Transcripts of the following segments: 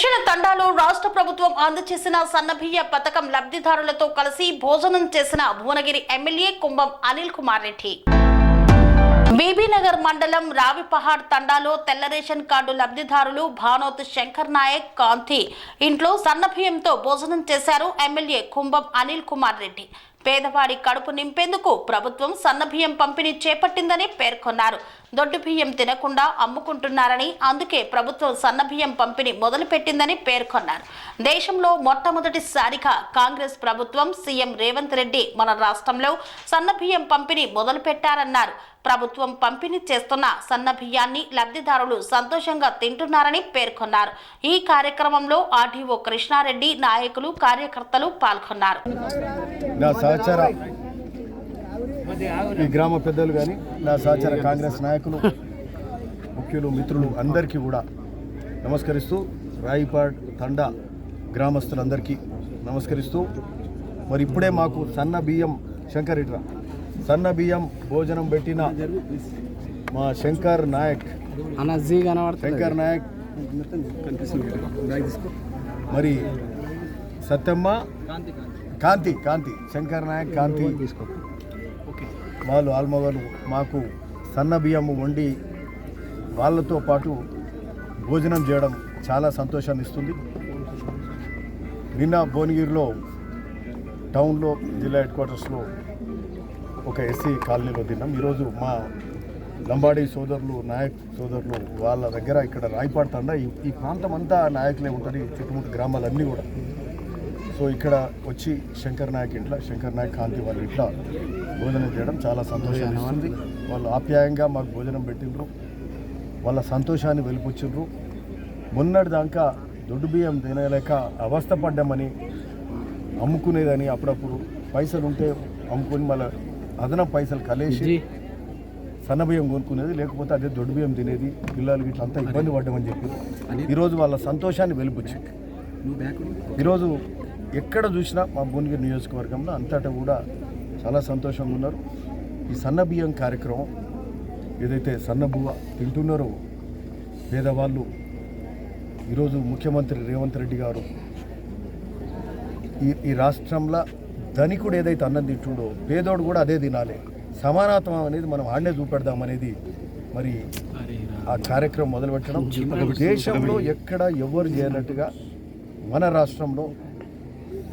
Machine తండాలో రాష్ట్ర ప్రభుత్వం అందజేసిన సన్నబియ్య పథకం లబ్ధిదారులతో కలిసి భోజనం చేసిన భువనగిరి ఎమ్మెల్యే కుంభం అనిల్ కుమార్ రెడ్డి. బీబీనగర్ మండలం రావిపహాడ్ తండాలో తెల్ల రేషన్ కార్డు లబ్ధిదారులు భానోత్ శంకర్ నాయక్ కాంతి. ఇంట్లో సన్నభియంతో భోజనం చేశారు ఎమ్మెల్యే కుంభం అనిల్ కుమార్ రెడ్డి. పేదవాడి కడుపు నింపేందుకు ప్రభుత్వం సన్నబియ్యం పంపిణీ చేపట్టిందని పేర్కొన్నారు. దొడ్డు బియ్యం తినకుండా అమ్ముకుంటున్నారని అందుకే ప్రభుత్వం సన్నబియ్యం పంపిణీ మొదలుపెట్టిందని పేర్కొన్నారు. దేశంలో మొట్టమొదటిసారిగా కాంగ్రెస్ ప్రభుత్వం సీఎం రేవంత్ రెడ్డి మన రాష్ట్రంలో సన్నబియ్యం పంపిణీ మొదలుపెట్టారన్నారు. ప్రభుత్వం పంపిణీ చేస్తున్న సన్న బియ్యాన్ని లబ్ధిదారులు సంతోషంగా తింటున్నారని పేర్కొన్నారు. ఈ కార్యక్రమంలో ఆర్డీఓ కృష్ణారెడ్డి నాయకులు కార్యకర్తలు పాల్గొన్నారు. ఈ గ్రామ పెద్దలు కానీ నా సహచర కాంగ్రెస్ నాయకులు ముఖ్యులు మిత్రులు అందరికీ కూడా నమస్కరిస్తూ రాయిపాడ్ తండా గ్రామస్తులందరికీ నమస్కరిస్తూ మరి ఇప్పుడే మాకు సన్న బియ్యం శంకర్ సన్న బియ్యం భోజనం పెట్టిన మా శంకర్ నాయక్. శంకర్ నాయక్. మరి సత్యమ్మ? కాంతి కాంతి. శంకర్ నాయక్ కాంతి. వాళ్ళు ఆల్మగలు మాకు సన్న బియ్యము వండి వాళ్ళతో పాటు భోజనం చేయడం చాలా సంతోషాన్ని ఇస్తుంది. నిన్న భువనగిరిలో టౌన్లో జిల్లా హెడ్ క్వార్టర్స్లో ఒక ఎస్సీ కాలనీలో తిన్నాం. ఈరోజు మా లంబాడి సోదరులు నాయక్ సోదరులు వాళ్ళ దగ్గర ఇక్కడ రాయపాడుతుండ ఈ ఈ ప్రాంతం అంతా నాయకులే ఉంటుంది చుట్టుముట్టు గ్రామాలన్నీ కూడా. సో ఇక్కడ వచ్చి శంకర్ నాయక్ ఇంట్లో శంకర్ నాయక్ కాంతి వాళ్ళ ఇంట్లో భోజనం చేయడం చాలా సంతోషాన్ని ఇస్తుంది. వాళ్ళు ఆప్యాయంగా మాకు భోజనం పెట్టిండ్రు. వాళ్ళ సంతోషాన్ని వెలిపుచ్చిండ్రు. మొన్నటి దాకా దొడ్డు బియ్యం తినలేక అవస్థపడ్డామని అమ్ముకునేదని అప్పుడప్పుడు పైసలు ఉంటే అమ్ముకొని మళ్ళీ అదనం పైసలు కలిసి జీ. సన్న బియ్యం కొనుక్కునేది లేకపోతే అదే దొడ్డు బియ్యం తినేది పిల్లలు ఇట్లా అంతా ఇబ్బంది పడ్డామని చెప్పి ఈరోజు వాళ్ళ సంతోషాన్ని వెలిపుచ్చింది ఈరోజు ఎక్కడ చూసినా మా భువనగిరి నియోజకవర్గంలో అంతటా కూడా చాలా సంతోషంగా ఉన్నారు. ఈ సన్న బియ్యం కార్యక్రమం ఏదైతే సన్న బువ్వ తింటున్నారో పేదవాళ్ళు ఈరోజు ముఖ్యమంత్రి రేవంత్ రెడ్డి గారు ఈ ఈ రాష్ట్రంలో ధనికుడు ఏదైతే అన్నం తింటుండో పేదోడు కూడా అదే తినాలి. సమానత్వం అనేది మనం ఆడనే చూపెడదామనేది మరి ఆ కార్యక్రమం మొదలుపెట్టడం. దేశంలో ఎక్కడ ఎవరు చేయనట్టుగా మన రాష్ట్రంలో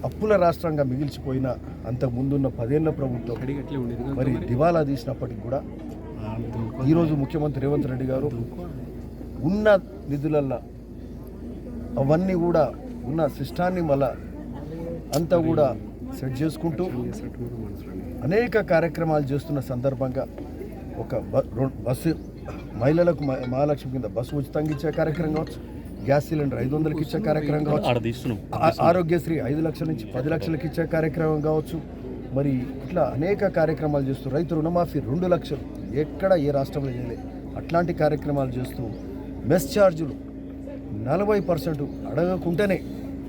అప్పుల రాష్ట్రంగా మిగిల్చిపోయిన అంత ముందున్న పదేళ్ళ ప్రభుత్వం మరి దివాలా తీసినప్పటికి కూడా ఈరోజు ముఖ్యమంత్రి రేవంత్ రెడ్డి గారు ఉన్న నిధులల్లో అవన్నీ కూడా ఉన్న సిస్టాన్ని మళ్ళా అంతా కూడా సెట్ చేసుకుంటూ అనేక కార్యక్రమాలు చేస్తున్న సందర్భంగా ఒక బస్సు మహిళలకు మహాలక్ష్మి కింద బస్సు ఉచితంగా ఇచ్చే కార్యక్రమం కావచ్చు గ్యాస్ సిలిండర్ ఐదు వందలకి ఇచ్చే కార్యక్రమం కావచ్చు ఆరోగ్యశ్రీ ఐదు లక్షల నుంచి పది లక్షలకి ఇచ్చే కార్యక్రమం కావచ్చు. మరి ఇట్లా అనేక కార్యక్రమాలు చేస్తూ రైతు రుణమాఫీ రెండు లక్షలు. ఎక్కడ ఏ రాష్ట్రంలో చేయలే. అట్లాంటి కార్యక్రమాలు చేస్తూ మెస్ ఛార్జీలు నలభై పర్సెంట్ అడగకుంటేనే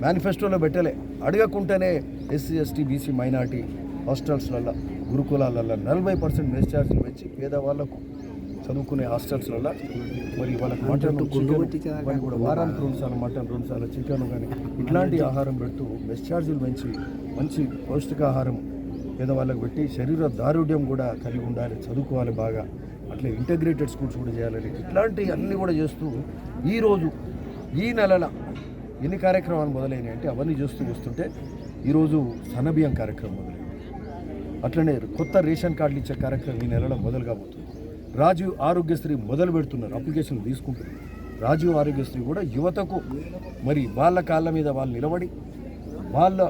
మేనిఫెస్టోలో పెట్టలే. అడగకుంటేనే ఎస్సీ ఎస్టీ బీసీ మైనార్టీ హాస్టల్స్లలో గురుకులాలలో నలభై పర్సెంట్ మెస్ ఛార్జీలు పెంచి పేదవాళ్ళకు చదువుకునే హాస్టల్స్లలో మరి వాళ్ళకి మటన్ మరి కూడా వారానికి రెండు సార్లు మటన్ రెండు సార్లు చికెన్ కానీ ఇట్లాంటి ఆహారం పెడుతూ మెస్ ఛార్జీలు పెంచి మంచి పౌష్టికాహారం పేదవాళ్ళకి పెట్టి శరీర దారుఢ్యం కూడా కలిగి ఉండాలి చదువుకోవాలి బాగా. అట్లే ఇంటగ్రేటెడ్ స్కూల్స్ కూడా చేయాలని ఇట్లాంటి అన్నీ కూడా చేస్తూ ఈరోజు ఈ నెలల ఎన్ని కార్యక్రమాలు మొదలైనాయి అంటే అవన్నీ చూస్తూ వస్తుంటే ఈరోజు సన్నబియ్యం కార్యక్రమం మొదలైంది. అట్లనే కొత్త రేషన్ కార్డులు ఇచ్చే కార్యక్రమం ఈ నెలలో మొదలు కాబోతుంది. రాజీవ్ ఆరోగ్యశ్రీ మొదలు పెడుతున్నారు అప్లికేషన్లు తీసుకుంటున్నారు. రాజీవ్ ఆరోగ్యశ్రీ కూడా యువతకు మరి వాళ్ళ కాళ్ళ మీద వాళ్ళు నిలబడి వాళ్ళ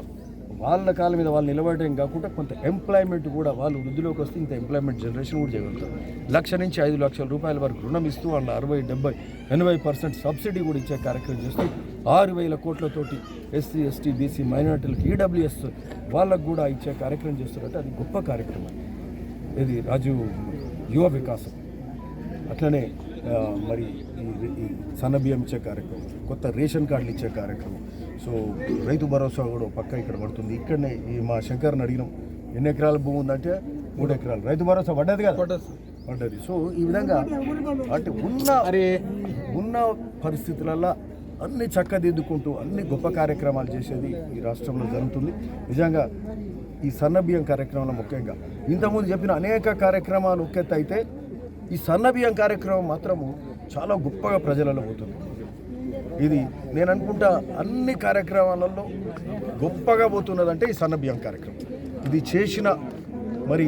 వాళ్ళ కాళ్ళ మీద వాళ్ళు నిలబడటం కాకుండా కొంత ఎంప్లాయ్మెంట్ కూడా వాళ్ళు వృద్ధిలోకి వస్తే ఇంత ఎంప్లాయ్మెంట్ జనరేషన్ కూడా చేయగలుగుతారు. లక్ష నుంచి ఐదు లక్షల రూపాయల వరకు రుణం ఇస్తూ వాళ్ళ అరవై డెబ్బై ఎనభై పర్సెంట్ సబ్సిడీ కూడా ఇచ్చే కార్యక్రమం చేస్తూ ఆరు వేల కోట్లతోటి ఎస్సీ ఎస్టీ బీసీ మైనార్టీలకు ఈడబ్ల్యూఎస్ వాళ్ళకు కూడా ఇచ్చే కార్యక్రమం చేస్తారంటే అది గొప్ప కార్యక్రమం. ఇది రాజీవ్ యువ వికాసం. అట్లనే మరి ఈ- ఈ సన్న బియ్యం ఇచ్చే కార్యక్రమం కొత్త రేషన్ కార్డులు ఇచ్చే కార్యక్రమం. సో రైతు భరోసా కూడా పక్క ఇక్కడ పడుతుంది. ఇక్కడనే ఈ మా శంకర్ని అడిగినాం ఎన్ని ఎకరాల భూమి ఉందంటే మూడు ఎకరాలు. రైతు భరోసా పడ్డది కదా? పడ్డది. సో ఈ విధంగా అంటే ఉన్న అరే. ఉన్న పరిస్థితులలో అన్ని చక్కదిద్దుకుంటూ అన్ని గొప్ప కార్యక్రమాలు చేసేది ఈ రాష్ట్రంలో జరుగుతుంది. నిజంగా ఈ సన్నబియ్యం కార్యక్రమంలో ముఖ్యంగా ఇంతకుముందు చెప్పిన అనేక కార్యక్రమాలు ఒకెత్త అయితే ఈ సన్నబియ్యం కార్యక్రమం మాత్రము చాలా గొప్పగా ప్రజలలో పోతుంది. ఇది నేను అనుకుంటా అన్ని కార్యక్రమాలలో గొప్పగా పోతున్నదంటే ఈ సన్నబియ్యం కార్యక్రమం. ఇది చేసిన మరి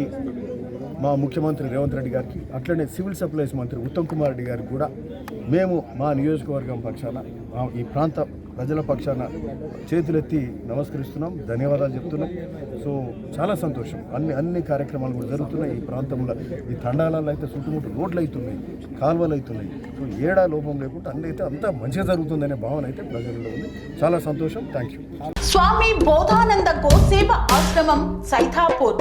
మా ముఖ్యమంత్రి రేవంత్ రెడ్డి గారికి అట్లనే సివిల్ సప్లైస్ మంత్రి ఉత్తమ్ కుమార్ రెడ్డి గారికి కూడా మేము మా నియోజకవర్గం పక్షాన ఈ ప్రాంత ప్రజల పక్షాన చేతులెత్తి నమస్కరిస్తున్నాం ధన్యవాదాలు చెప్తున్నాం. సో చాలా సంతోషం. అన్ని అన్ని కార్యక్రమాలు కూడా జరుగుతున్నాయి ఈ ప్రాంతంలో. ఈ తండాలలో అయితే చుట్టుముట్టు రోడ్లు అవుతున్నాయి కాలువలు అవుతున్నాయి సో ఏడా లోపం లేకుండా అన్ని అయితే అంతా మంచిగా జరుగుతుందనే భావన అయితే ప్రజల్లో ఉంది. చాలా సంతోషం. థ్యాంక్ యూ స్వామి బోధానంద గోసేవ ఆశ్రమం సైథాపూర్